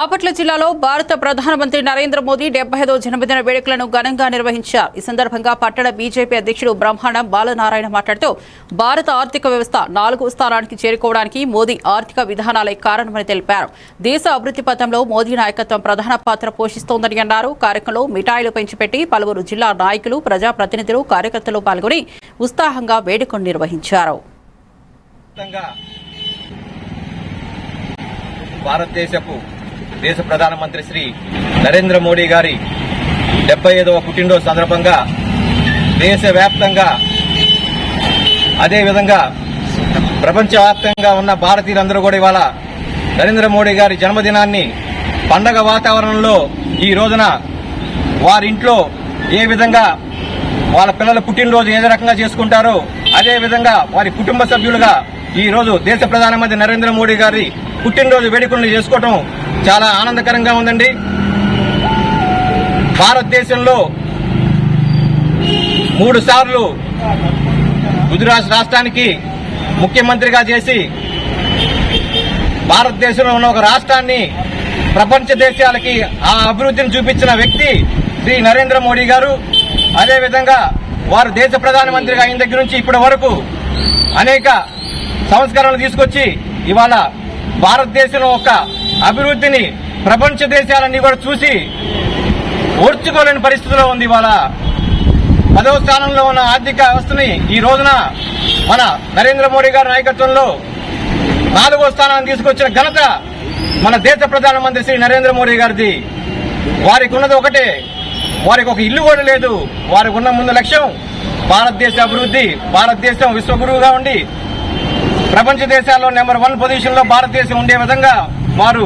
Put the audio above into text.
బాపట్ల జిల్లాలో భారత ప్రధానమంత్రి నరేంద్ర మోదీ డెబ్బై ఐదో జన్మదిన వేడుకలను ఘనంగా నిర్వహించారు. ఈ సందర్భంగా పట్టణ బీజేపీ అధ్యక్షుడు బ్రహ్మాండం బాలనారాయణ మాట్లాడుతూ భారత ఆర్థిక వ్యవస్థ నాలుగు స్థానానికి చేరుకోవడానికి మోదీ ఆర్థిక విధానాలే కారణమని తెలిపారు. దేశ అభివృద్ధి పథంలో మోదీ నాయకత్వం ప్రధాన పాత్ర పోషిస్తోందని అన్నారు. కార్యక్రమంలో మిఠాయిలు పెంచిపెట్టి పలువురు జిల్లా నాయకులు ప్రజాప్రతినిధులు కార్యకర్తలు పాల్గొని ఉత్సాహంగా వేడుకలు నిర్వహించారు. భారతదేశపు దేశ ప్రధానమంత్రి శ్రీ నరేంద్ర మోడీ గారి డెబ్బై ఐదవ పుట్టినరోజు సందర్భంగా దేశవ్యాప్తంగా అదేవిధంగా ప్రపంచవ్యాప్తంగా ఉన్న భారతీయులందరూ కూడా ఇవాళ నరేంద్ర మోడీ గారి జన్మదినాన్ని పండగ వాతావరణంలో ఈ రోజున వారింట్లో ఏ విధంగా వాళ్ళ పిల్లల పుట్టినరోజు ఏ రకంగా చేసుకుంటారో అదేవిధంగా వారి కుటుంబ సభ్యులుగా ఈ రోజు దేశ ప్రధానమంత్రి నరేంద్ర మోడీ గారి పుట్టినరోజు వేడుకలను చేసుకోవటం చాలా ఆనందకరంగా ఉందండి. భారతదేశంలో మూడు సార్లు గుజరాత్ రాష్ట్రానికి ముఖ్యమంత్రిగా చేసి భారతదేశంలో ఉన్న ఒక రాష్ట్రాన్ని ప్రపంచ దేశాలకి ఆ అభివృద్ధిని చూపించిన వ్యక్తి శ్రీ నరేంద్ర మోడీ గారు. అదేవిధంగా వారు దేశ ప్రధానమంత్రిగా అయిన దగ్గర నుంచి ఇప్పటి వరకు అనేక సంస్కరణలు తీసుకొచ్చి ఇవాళ భారతదేశం యొక్క అభివృద్ధిని ప్రపంచ దేశాలన్నీ కూడా చూసి ఓర్చుకోలేని పరిస్థితిలో ఉంది ఇవాళ. పదవ స్థానంలో ఉన్న ఆర్థిక వ్యవస్థని ఈ రోజున మన నరేంద్ర మోడీ గారి నాయకత్వంలో నాలుగో స్థానాన్ని తీసుకొచ్చిన ఘనత మన దేశ ప్రధానమంత్రి శ్రీ నరేంద్ర మోడీ గారిది. వారికి ఉన్నది ఒకటే. వారికి ఒక ఇల్లు కూడా లేదు. వారికి ఉన్న ముందు లక్ష్యం భారతదేశ అభివృద్ధి భారతదేశం విశ్వగురువుగా ఉండి ప్రపంచ దేశాల్లో నెంబర్ వన్ పొజిషన్లో భారతదేశం ఉండే విధంగా వారు